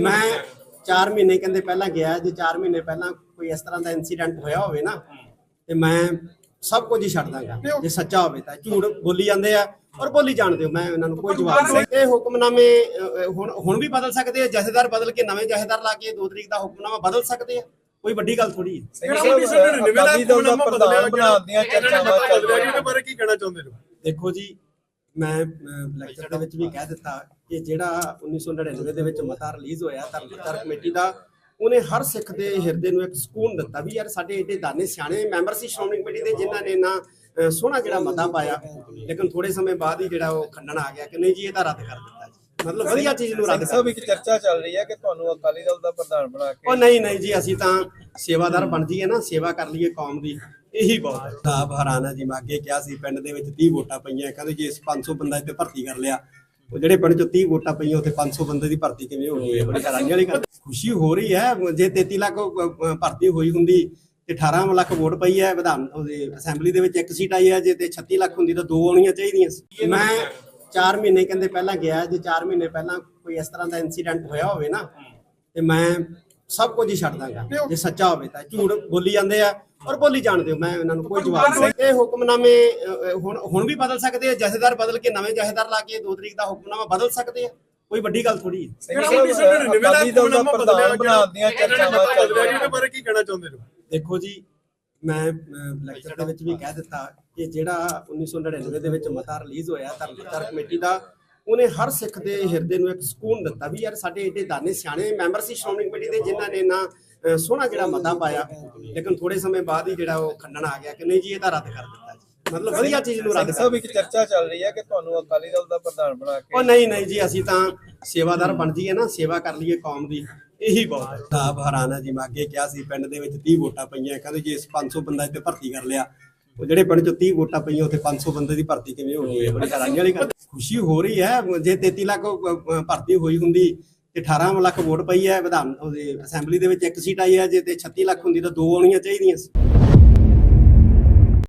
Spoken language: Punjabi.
ਮੈਂ 4 ਮਹੀਨੇ ਕਹਿੰਦੇ ਪਹਿਲਾਂ ਗਿਆ ਜੇ 4 ਮਹੀਨੇ ਪਹਿਲਾਂ ਕੋਈ ਇਸ ਤਰ੍ਹਾਂ ਦਾ ਇਨਸੀਡੈਂਟ ਹੋਇਆ ਹੋਵੇ ਨਾ ਤੇ ਮੈਂ ਸਭ ਕੁਝ ਹੀ ਛੱਡ ਦਾਂਗਾ। ਜੇ ਸੱਚਾ ਹੋਵੇ ਤਾਂ ਝੂਠ ਬੋਲੀ ਜਾਂਦੇ ਆ ਔਰ ਬੋਲੀ ਜਾਣ ਦਿਓ ਮੈਂ ਇਹਨਾਂ ਨੂੰ ਕੋਈ ਜਵਾਬ ਨਹੀਂ ਇਹ ਹੁਕਮਨਾਮੇ ਹੁਣ ਹੁਣ ਵੀ ਬਦਲ ਸਕਦੇ ਆ ਜਥੇਦਾਰ ਬਦਲ ਕੇ ਨਵੇਂ ਜਥੇਦਾਰ ਲਾ ਕੇ 2 ਤਰੀਕ ਦਾ ਹੁਕਮਨਾਮਾ ਬਦਲ ਸਕਦੇ ਆ। ਕੋਈ ਵੱਡੀ ਗੱਲ ਥੋੜੀ ਹੈ। ਸਿੰਘ ਸਾਹਿਬ ਅਕਾਲੀ ਦਲ ਦਾ ਪ੍ਰਧਾਨ ਬਣਾਉਣ ਦੀਆਂ ਚਰਚਾਵਾਂ ਚੱਲ ਰਹੀਆਂ ਇਹਦੇ ਬਾਰੇ ਕੀ ਕਹਿਣਾ ਚਾਹੁੰਦੇ ਹੋ ਦੇਖੋ ਜੀ ਮੈਂ ਲੈਕਚਰ ਦੇ ਵਿੱਚ ਵੀ ਕਹਿ ਦਿੱਤਾ ਕਿ ਜਿਹੜਾ 1999 ਦੇ ਵਿੱਚ ਮਤਾ ਰਿਲੀਜ਼ ਹੋਇਆ ਧਰਮ ਪ੍ਰਚਾਰ ਕਮੇਟੀ ਦਾ ਉਹਨੇ ਹਰ ਸਿੱਖ ਦੇ ਹਿਰਦੇ ਨੂੰ ਇੱਕ ਸਕੂਨ ਦਿੱਤਾ ਵੀ ਯਾਰ ਸਾਡੇ ਏਡੇ ਦਾਨੇ ਸਿਆਣੇ ਮੈਂਬਰ ਸੀ ਸ਼੍ਰੋਮਣੀ ਕਮੇਟੀ ਦੇ ਜਿਨ੍ਹਾਂ ਨੇ ਨਾ ਸੋਹਣਾ ਜਿਹੜਾ ਮਤਾ ਪਾਇਆ। ਲੇਕਿਨ ਥੋੜੇ ਸਮੇਂ ਬਾਅਦ ਹੀ ਜਿਹੜਾ ਉਹ ਖੰਡਨ ਆ ਗਿਆ ਕਿ ਨਹੀਂ ਜੀ ਇਹਦਾ ਰੱਦ ਕਰ ਦਿੱਤਾ ਜੀ। ਮਤਲਬ ਵਧੀਆ ਚੀਜ਼ ਨੂੰ ਰੱਦ ਸਾਹਿਬ ਇੱਕ ਚਰਚਾ ਚੱਲ ਰਹੀ ਹੈ ਕਿ ਤੁਹਾਨੂੰ ਅਕਾਲੀ ਦਲ ਦਾ ਪ੍ਰਧਾਨ ਬਣਾ ਉਹ ਕੇ ਨਹੀਂ ਨਹੀਂ ਜੀ ਅਸੀਂ ਤਾਂ ਸੇਵਾਦਾਰ ਬਣ ਜਾਈਏ ਨਾ ਸੇਵਾ ਕਰ ਲਈਏ ਕੌਮ ਦੀ। ਇਹੀ ਬਹੁਤ ਹੈ। ਹਰਾਨਾ ਜੀ ਮੈਂ ਅੱਗੇ ਕਿਹਾ ਸੀ ਪਿੰਡ ਦੇ ਵਿੱਚ 30 ਵੋਟਾਂ ਪਈਆਂ ਕਹਿੰਦੇ ਜੇ ਇਸ 500 ਬੰਦਾ ਇੱਥੇ ਭਰਤੀ ਕਰ ਲਿਆ ਉਹ ਜਿਹੜੇ ਪਿੰਡ ਚੋਂ 30 ਵੋਟਾਂ ਪਈਆਂ ਉੱਥੇ 500 ਬੰਦੇ ਦੀ ਭਰਤੀ ਕਿਵੇਂ ਹੋ? ਗਈ ਬੜੀ ਹੈਰਾਨੀ ਵਾਲੀ ਗੱਲ ਖੁਸ਼ੀ ਹੋ ਰਹੀ ਹੈ ਜੇ 33 ਲੱਖ ਭਰਤੀ ਹੋਈ ਹੁੰਦੀ ਤੇ 18 ਲੱਖ ਵੋਟ ਪਈ ਹੈ ਵਿਧਾਨ ਉਹਦੇ ਅਸੈਂਬਲੀ ਦੇ ਵਿੱਚ ਇੱਕ ਸੀਟ ਆਈ ਹੈ ਜੇ ਤੇ 36 ਲੱਖ ਹੁੰਦੀ ਤਾਂ ਦੋ ਆਉਣੀਆਂ ਚਾਹੀਦੀਆਂ ਸੀ। ਮੈਂ 4 ਮਹੀਨੇ ਕਹਿੰਦੇ ਪਹਿਲਾਂ ਗਿਆ ਜੇ 4 ਮਹੀਨੇ ਪਹਿਲਾਂ ਕੋਈ ਇਸ ਤਰ੍ਹਾਂ ਦਾ ਇਨਸੀਡੈਂਟ ਹੋਇਆ ਹੋਵੇ ਨਾ ਤੇ ਮੈਂ ਸਭ ਕੁਝ ਹੀ ਛੱਡ ਦਾਂਗਾ ਜੇ ਸੱਚਾ ਹੋਵੇ ਤਾਂ ਝੂਠ ਬੋਲੀ ਜਾਂਦੇ ਆ ਔਰ ਬੋਲੀ ਜਾਣ ਦਿਓ ਮੈਂ ਇਹਨਾਂ ਨੂੰ ਕੋਈ ਜਵਾਬ ਨਹੀਂ ਇਹ ਹੁਕਮਨਾਮੇ ਹੁਣ ਹੁਣ ਵੀ ਬਦਲ ਸਕਦੇ ਆ ਜਥੇਦਾਰ ਬਦਲ ਕੇ ਨਵੇਂ ਜਥੇਦਾਰ ਲਾ ਕੇ 2 ਤਰੀਕ ਦਾ ਹੁਕਮਨਾਮਾ ਬਦਲ ਸਕਦੇ ਆ। ਕੋਈ ਵੱਡੀ ਗੱਲ ਥੋੜੀ ਹੈ। ਹੋ ਦੇਖੋ ਜੀ ਮੈਂ ਲੈਕਚਰ ਦੇ ਵਿੱਚ ਵੀ ਕਹਿ ਦਿੱਤਾ ਕਿ ਜਿਹੜਾ 1999 ਦੇ ਵਿੱਚ ਮਤਾ ਰਿਲੀਜ਼ ਹੋਇਆ ਧਰਮ ਪ੍ਰਚਾਰ ਕਮੇਟੀ ਦਾ ਉਹਨੇ ਹਰ ਸਿੱਖ ਦੇ ਹਿਰਦੇ ਨੂੰ ਇੱਕ ਸਕੂਨ ਦਿੱਤਾ ਵੀ ਯਾਰ ਸਾਡੇ ਏਡੇ ਦਾਨੇ ਸਿਆਣੇ ਮੈਂਬਰ ਸੀ ਸ਼੍ਰੋਮਣੀ ਕਮੇਟੀ ਦੇ ਜਿਨ੍ਹਾਂ ਨੇ ਨਾ ਸੋਹਣਾ ਜਿਹੜਾ ਮਤਾ ਪਾਇਆ। ਲੇਕਿਨ ਥੋੜੇ ਸਮੇਂ ਬਾਅਦ ਹੀ ਜਿਹੜਾ ਉਹ ਖੰਡਨ ਆ ਗਿਆ ਕਿ ਨਹੀਂ ਜੀ ਇਹਦਾ ਰੱਦ ਕਰ ਦਿੱਤਾ ਜੀ। ਮਤਲਬ ਵਧੀਆ ਚੀਜ਼ ਨੂੰ ਰੱਦ ਸਾਹਿਬ ਇੱਕ ਚਰਚਾ ਚੱਲ ਰਹੀ ਹੈ ਕਿ ਤੁਹਾਨੂੰ ਅਕਾਲੀ ਦਲ ਦਾ ਪ੍ਰਧਾਨ ਬਣਾ ਉਹ ਕੇ ਨਹੀਂ ਨਹੀਂ ਜੀ ਅਸੀਂ ਤਾਂ ਸੇਵਾਦਾਰ ਬਣ ਜਾਈਏ ਨਾ ਸੇਵਾ ਕਰ ਲਈਏ ਕੌਮ ਦੀ। ਇਹੀ ਬਹੁਤ ਹੈ। ਸਾਬ ਹਰਾਨਾ ਜੀ ਮੈਂ ਅੱਗੇ ਕਿਹਾ ਸੀ ਪਿੰਡ ਦੇ ਵਿੱਚ 30 ਵੋਟਾਂ ਪਈਆਂ ਕਹਿੰਦੇ ਜੇ ਇਸ 500 ਬੰਦਾ ਇੱਥੇ ਭਰਤੀ ਕਰ ਲਿਆ ਉਹ ਜਿਹੜੇ ਪਿੰਡ ਚੋਂ 30 ਵੋਟਾਂ ਪਈਆਂ, ਉੱਥੇ 500 ਬੰਦੇ ਦੀ ਭਰਤੀ ਕਿਵੇਂ ਹੋ? ਗਈ ਬੜੀ ਹੈਰਾਨੀ ਵਾਲੀ ਗੱਲ ਖੁਸ਼ੀ ਹੋ ਰਹੀ ਹੈ, ਜੇ 33 ਲੱਖ ਭਰਤੀ ਹੋਈ ਹੁੰਦੀ ਤੇ 18 ਲੱਖ ਵੋਟ ਪਈ ਹੈ, ਵਿਧਾਨ ਅਸੈਂਬਲੀ ਦੇ ਵਿੱਚ ਇੱਕ ਸੀਟ ਆਈ ਹੈ, ਜੇ ਤੇ 36 ਲੱਖ ਹੁੰਦੀ ਤਾਂ ਦੋ ਆਉਣੀਆਂ ਚਾਹੀਦੀਆਂ ਸੀ।